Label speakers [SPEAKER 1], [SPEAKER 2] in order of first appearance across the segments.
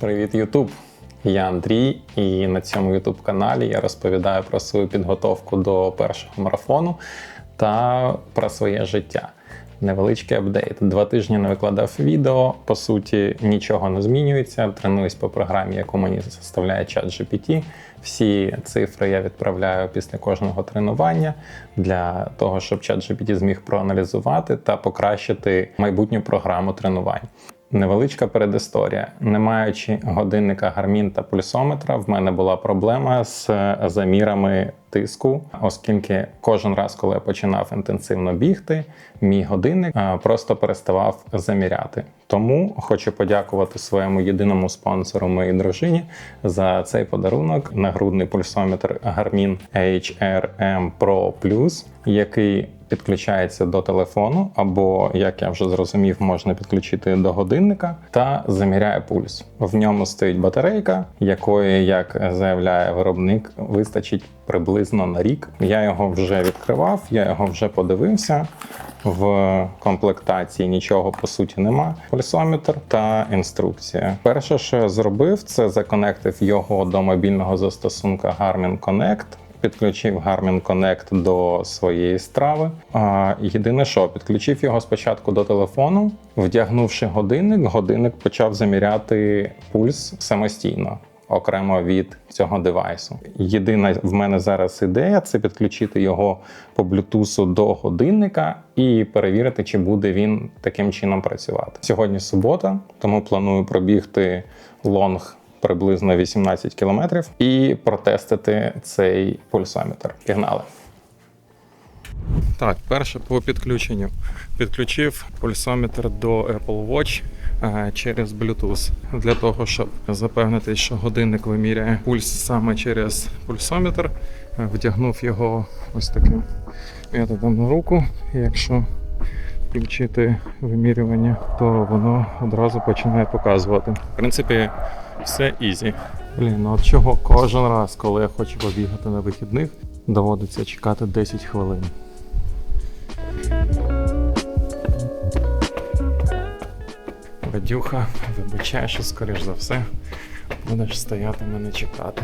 [SPEAKER 1] Привіт, Ютуб! Я Андрій, і на цьому Ютуб каналі я розповідаю про свою підготовку до першого марафону та про своє життя. Невеличкий апдейт. Два тижні не викладав відео. По суті, нічого не змінюється. Тренуюсь по програмі, яку мені заставляє чат GPT. Всі цифри я відправляю після кожного тренування для того, щоб чат GPT зміг проаналізувати та покращити майбутню програму тренувань. Невеличка передісторія. Не маючи годинника гармін та пульсометра, в мене була проблема з замірами тиску, оскільки кожен раз, коли я починав інтенсивно бігти, мій годинник просто переставав заміряти. Тому хочу подякувати своєму єдиному спонсору моїй дружині за цей подарунок нагрудний пульсометр Garmin HRM Pro Plus, який підключається до телефону, або, як я вже зрозумів, можна підключити до годинника та заміряє пульс. В ньому стоїть батарейка, якої, як заявляє виробник, вистачить приблизно на рік. Я його вже відкривав, я його вже подивився. В комплектації нічого по суті нема. Пульсометр та інструкція. Перше, що я зробив, це законектив його до мобільного застосунка Garmin Connect. Підключив Garmin Connect до своєї страви. А, єдине, що підключив його спочатку до телефону, вдягнувши годинник, годинник почав заміряти пульс самостійно. Окремо від цього девайсу. Єдина в мене зараз ідея це підключити його по блютусу до годинника і перевірити, чи буде він таким чином працювати. Сьогодні субота, тому планую пробігти лонг приблизно 18 кілометрів і протестити цей пульсометр. Пігнали. Так, перше по підключенню. Підключив пульсометр до Apple Watch е, через Bluetooth для того, щоб запевнитись, що годинник виміряє пульс саме через пульсометр. Е, Вдягнув його ось таким методом на руку. Якщо включити вимірювання, то воно одразу починає показувати. В принципі, все ізі. Блін, ну от чого кожен раз, коли я хочу побігати на вихідних, доводиться чекати 10 хвилин. Радюха, вибачай, що скоріш за все будеш стояти мене чекати.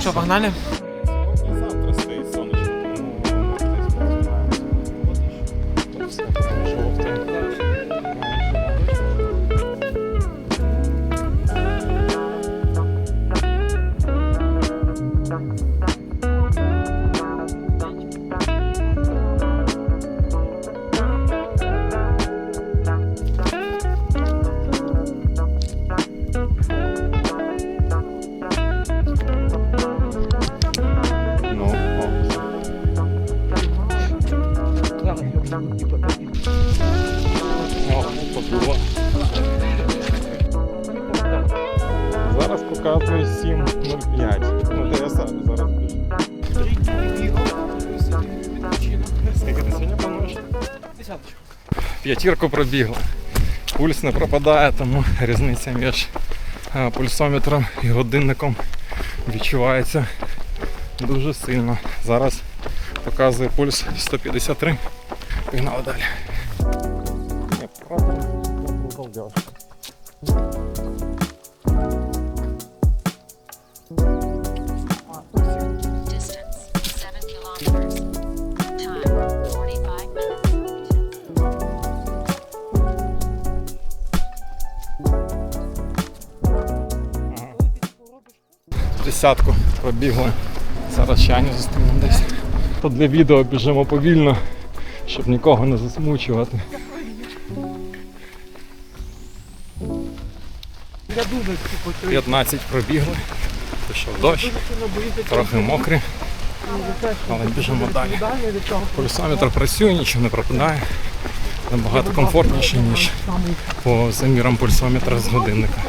[SPEAKER 2] Що, погнали?
[SPEAKER 1] П'ятірку пробігла. Пульс не пропадає, тому різниця між е, пульсометром і годинником відчувається дуже сильно. Зараз показує пульс 153. Пігнали далі.
[SPEAKER 3] Десятку пробігли. Зараз Аню зустрінемо десь. То для відео біжимо повільно, щоб нікого не засмучувати.
[SPEAKER 4] Я типу,
[SPEAKER 3] 15 пробігли. Пішов дощ, трохи мокрі, але біжимо далі. Пульсометр працює, нічого не пропадає. Набагато комфортніше, ніж по замірам пульсометра з годинника.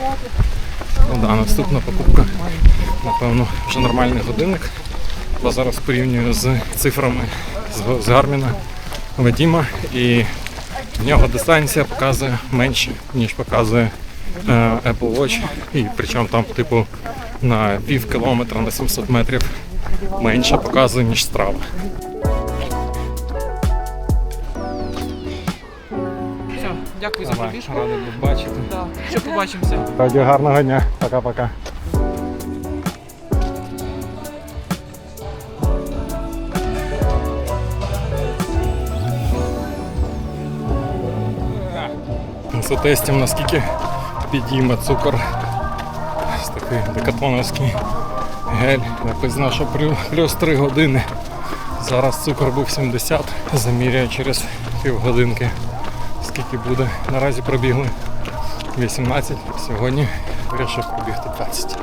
[SPEAKER 3] Ну да, наступна покупка. Напевно, вже нормальний годинник. Бо зараз порівнюю з цифрами з, Гарміна Вадіма і в нього дистанція показує менше, ніж показує е, Apple Watch. І причому там, типу, на пів кілометра на 700 метрів менше показує, ніж страва.
[SPEAKER 4] Все, дякую за
[SPEAKER 3] Давай,
[SPEAKER 4] пробіжку.
[SPEAKER 3] радий бачити.
[SPEAKER 4] Да. Ще побачимося.
[SPEAKER 3] Раді гарного дня. Пока-пока. Затестимо, наскільки підійме цукор. Ось такий декатоновський гель. Я пізнав, що плюс 3 години. Зараз цукор був 70. Заміряю через півгодинки. Скільки буде. Наразі пробігли 18. Сьогодні вирішив пробігти 20.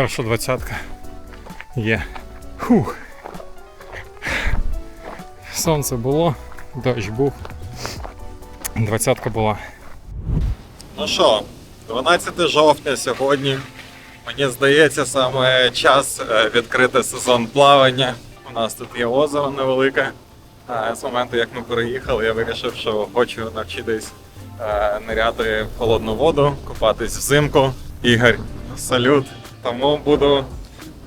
[SPEAKER 3] Перша двадцятка є. Фух. Сонце було, дощ був. Двадцятка була.
[SPEAKER 1] Ну що, 12 жовтня сьогодні. Мені здається, саме час е, відкрити сезон плавання. У нас тут є озеро невелике. Е, З моменту, як ми переїхали, я вирішив, що хочу навчитись е, ниряти в холодну воду, купатись взимку. Ігор, салют. Тому буду,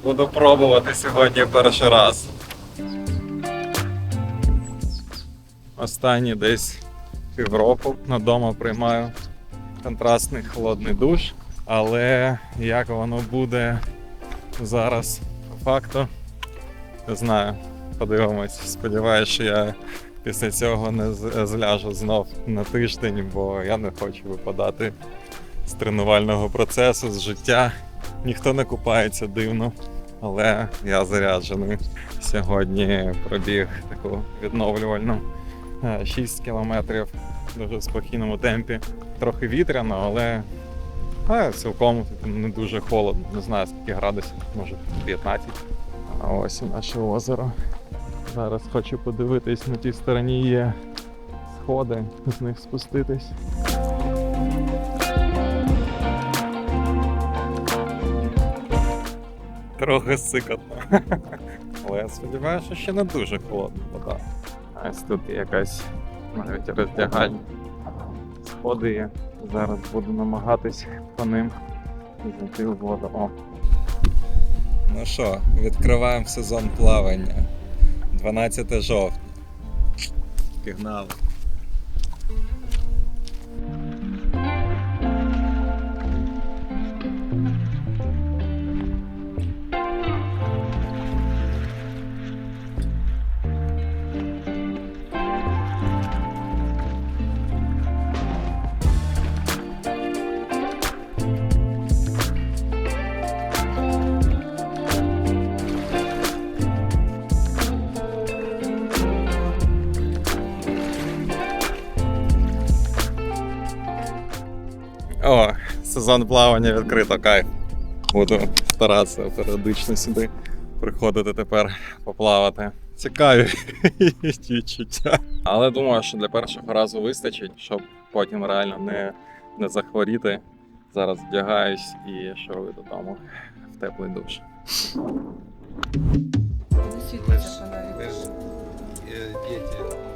[SPEAKER 1] буду пробувати сьогодні перший раз. Останні десь півроку вдома приймаю контрастний холодний душ. Але як воно буде зараз по факту, не знаю. Подивимось. Сподіваюся, що я після цього не зляжу знов на тиждень, бо я не хочу випадати з тренувального процесу, з життя. Ніхто не купається дивно, але я заряджений. Сьогодні пробіг таку відновлювальну е, 6 кілометрів в дуже спокійному темпі. Трохи вітряно, але а, цілком не дуже холодно. Не знаю скільки градусів, може 15. А ось і наше озеро. Зараз хочу подивитись, на тій стороні є сходи, з них спуститись. Трохи сикотно. Але я сподіваюся, що ще не дуже холодна вода. А ось тут якась навіть роздягальня. Сходи є. Зараз буду намагатись по ним зайти в воду. О. Ну що, відкриваємо сезон плавання. 12 жовтня. Пігнали. О, сезон плавання відкрито, кайф. Буду старатися періодично сюди приходити тепер поплавати. Цікаві відчуття. Але думаю, що для першого разу вистачить, щоб потім реально не не захворіти. Зараз вдягаюсь і що ви додому в теплий душ. Е, діти.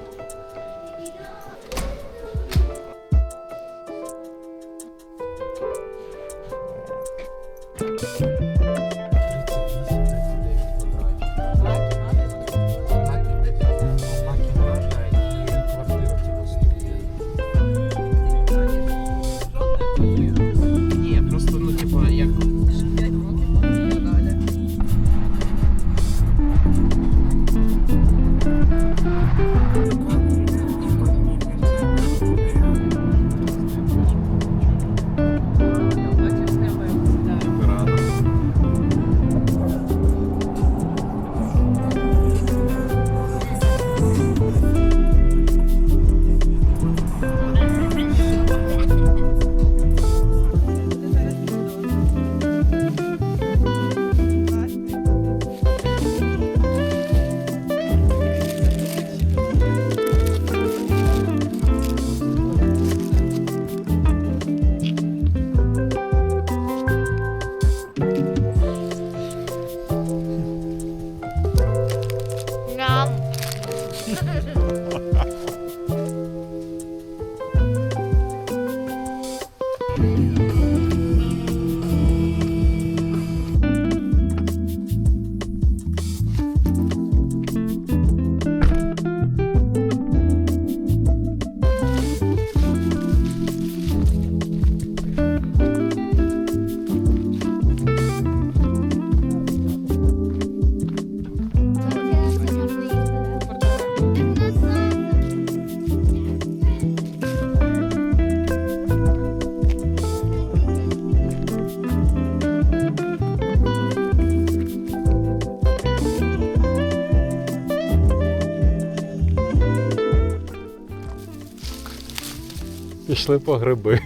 [SPEAKER 1] Пішли по гриби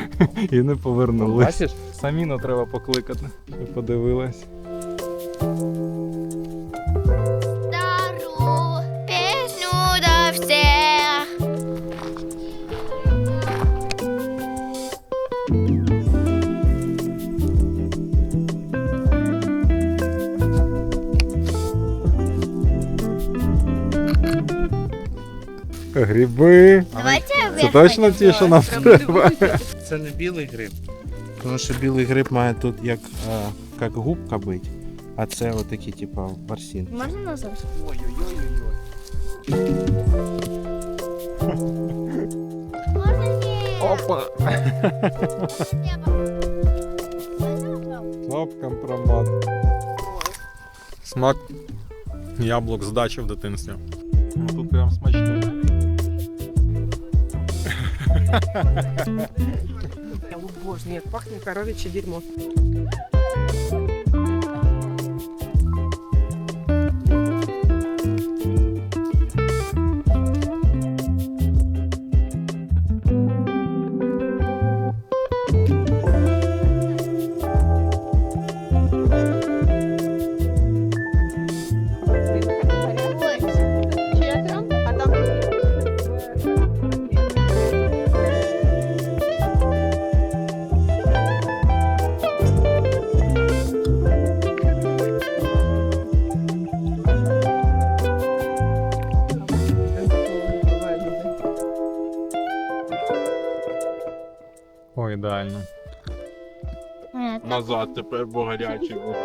[SPEAKER 1] і не повернулись.
[SPEAKER 5] Бачиш?
[SPEAKER 1] Саміно треба покликати. І подивилась.
[SPEAKER 6] Стару пісню до всех.
[SPEAKER 1] Гриби.
[SPEAKER 6] Давайте
[SPEAKER 1] Це точно ті, що нам треба.
[SPEAKER 7] Це не білий гриб. Тому що білий гриб має тут як, е, як губка бить, а це отакі, типу, барсін.
[SPEAKER 6] Можна назад?
[SPEAKER 1] Опа! Стоп, компромат. Смак яблук з дачі в дитинстві.
[SPEAKER 8] Боже, ні, пахне коров'яче дерьмо.
[SPEAKER 1] Ідеально.
[SPEAKER 7] Назад тепер, бо гарячий був.